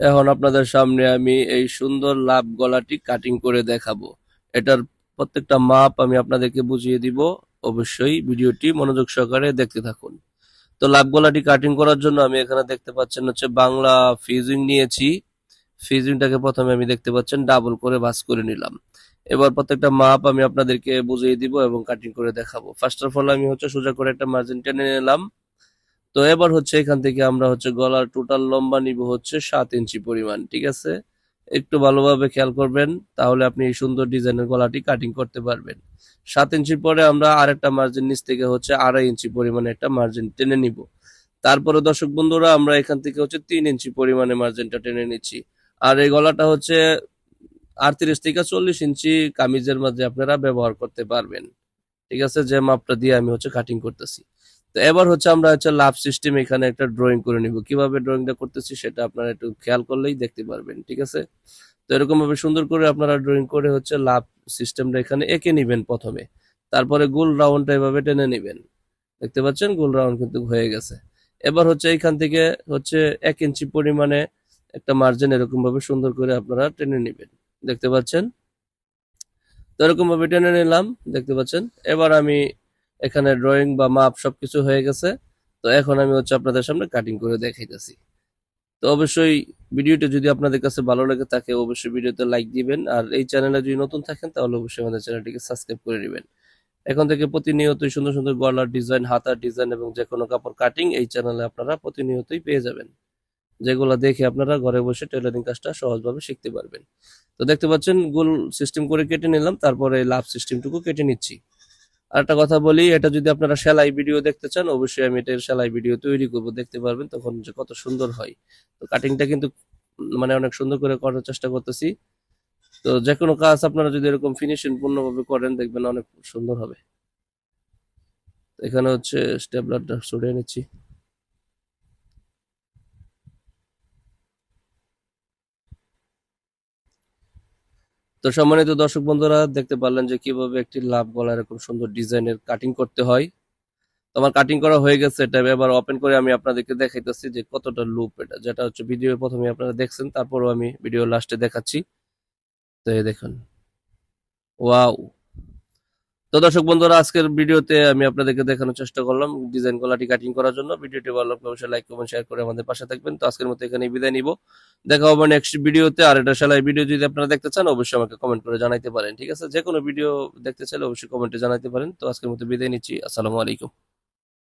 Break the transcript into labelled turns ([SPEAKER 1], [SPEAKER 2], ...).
[SPEAKER 1] এখন আপনাদের সামনে আমি এই সুন্দর লাভ গলাটি কাটিং করে দেখাবো। এটার প্রত্যেকটা মাপ আমি আপনাদেরকে বুঝিয়ে দিব। অবশ্যই ভিডিওটি মনোযোগ সহকারে দেখতে থাকুন। তো লাভ গলাটি কাটিং করার জন্য আমি এখানে দেখতে পাচ্ছেন হচ্ছে বাংলা ফিজিং নিয়েছি। ফিজিংটাকে প্রথমে আমি দেখতে পাচ্ছেন ডাবল করে ভাঁজ করে নিলাম। এবার প্রত্যেকটা মাপ আমি আপনাদেরকে বুঝিয়ে দিব এবং কাটিং করে দেখাবো। ফার্স্ট অফ অল আমি হচ্ছে সোজা করে একটা মার্জিন টেনে নিলাম। তো এবার হচ্ছে এখান থেকে আমরা হচ্ছে গলার টোটাল লম্বা নিব হচ্ছে সাত ইঞ্চি পরিমাণ, ঠিক আছে? একটু ভালোভাবে খেয়াল করবেন, তাহলে আপনি এই সুন্দর ডিজাইনের গলাটি কাটিং করতে পারবেন। সাত ইঞ্চির পরে আমরা আরেকটা মার্জিন নিচ থেকে হচ্ছে আড়াই ইঞ্চি পরিমাণে একটা মার্জিন টেনে নিব। তারপরে দর্শক বন্ধুরা, আমরা এখান থেকে হচ্ছে তিন ইঞ্চি পরিমাণে মার্জিনটা টেনে নিচ্ছি। আর এই গলাটা হচ্ছে আটত্রিশ থেকে চল্লিশ ইঞ্চি কামিজের মাঝে আপনারা ব্যবহার করতে পারবেন। ঠিক আছে? যে মাপটা দিয়ে আমি হচ্ছে কাটিং করতেছি। তো এবার হচ্ছে আমরা হচ্ছে লাভ সিস্টেম এখানে একটা ড্রয়িং করে নিব। কীভাবে ড্রয়িংটা করতেছি সেটা আপনারা একটু খেয়াল করলেই দেখতে পারবেন, ঠিক আছে? তো এরকম ভাবে সুন্দর করে আপনারা ড্রয়িং করে হচ্ছে লাভ সিস্টেমটা এখানে এঁকে নিবেন প্রথমে। তারপরে গোল রাউন্ডটা এভাবে টেনে নিবেন। দেখতে পাচ্ছেন? গোল রাউন্ড কিন্তু হয়ে গেছে। এবার হচ্ছে এইখান থেকে হচ্ছে এক ইঞ্চি পরিমাণে একটা মার্জিন এরকম ভাবে সুন্দর করে আপনারা টেনে নিবেন। দেখতে পাচ্ছেন? তো এরকম ভাবে টেনে নিলাম, দেখতে পাচ্ছেন? এবার আমি এখানে ড্রয়িং বা মাপ সবকিছু হয়ে গেছে। তো এখন আমি হচ্ছে আপনাদের সামনে কাটিং করে দেখাইতেছি। তো অবশ্যই ভিডিওটি যদি আপনাদের কাছে ভালো লাগে থাকে অবশ্যই ভিডিওতে লাইক দিবেন। আর এই চ্যানেলে যদি নতুন থাকেন তাহলে অবশ্যই আমাদের চ্যানেলটিকে সাবস্ক্রাইব করে নেবেন। এখন থেকে প্রতিনিয়তই সুন্দর সুন্দর গলার ডিজাইন হাতার ডিজাইন এবং যে কোনো কাপড় কাটিং এই চ্যানেলে আপনারা প্রতিনিয়তই পেয়ে যাবেন। যেগুলো দেখে আপনারা ঘরে বসে টেলারিং কাজটা সহজভাবে শিখতে পারবেন। তো দেখতে পাচ্ছেন, গোল সিস্টেম করে কেটে নিলাম, তারপরে লাভ সিস্টেমটুকু কেটে নিচ্ছি। আর একটা কথা বলি, এটা যদি আপনারা সেলাই ভিডিও দেখতে চান, অবশ্যই আমি এটার সেলাই ভিডিও তৈরি করব, দেখতে পারবেন তখন যে কত সুন্দর হয়। তো কাটিংটা কিন্তু মানে অনেক সুন্দর করে করার চেষ্টা করতেছি। তো যে কোনো কাজ আপনারা যদি এরকম ফিনিশিং পূর্ণভাবে করেন, দেখবেন অনেক সুন্দর হবে। এখানে হচ্ছে স্টেপলারটা সরিয়ে নিচ্ছি। তো সম্মানিত দর্শক বন্ধুরা, দেখতে পারলেন যে কীভাবে একটি লাভ গলা এরকম সুন্দর ডিজাইনের কাটিং করতে হয়। তো আমার কাটিং করা হয়ে গেছে এটা এবার ওপেন করে আমি আপনাদেরকে দেখাইতেছি যে কতটা লুপ এটা, যেটা হচ্ছে ভিডিও প্রথমে আপনারা দেখছেন, তারপরও আমি ভিডিও লাস্টে দেখাচ্ছি। তো দেখুন। ওয়াও তো দর্শক বন্ধুরা, আজকের ভিডিওতে আমি আপনাদেরকে দেখানোর চেষ্টা করলাম ডিজাইন গলাটি কাটিং করার জন্য। ভিডিওটি ভালো লাগলে অবশ্যই লাইক কমেন্ট শেয়ার করে আমাদের পাশে থাকবেন। তো আজকের মতো এখানে বিদায় নিব। দেখা হবে নেক্সট ভিডিওতে। আর এটা সেলাই ভিডিও যদি আপনারা দেখতে চান, অবশ্যই আমাকে কমেন্ট করে জানাইতে পারেন, ঠিক আছে? যে কোনো ভিডিও দেখতে চাইলে অবশ্যই কমেন্টে জানাতে পারেন। তো আজকের মতো বিদায় নিচ্ছি। আসসালামু আলাইকুম।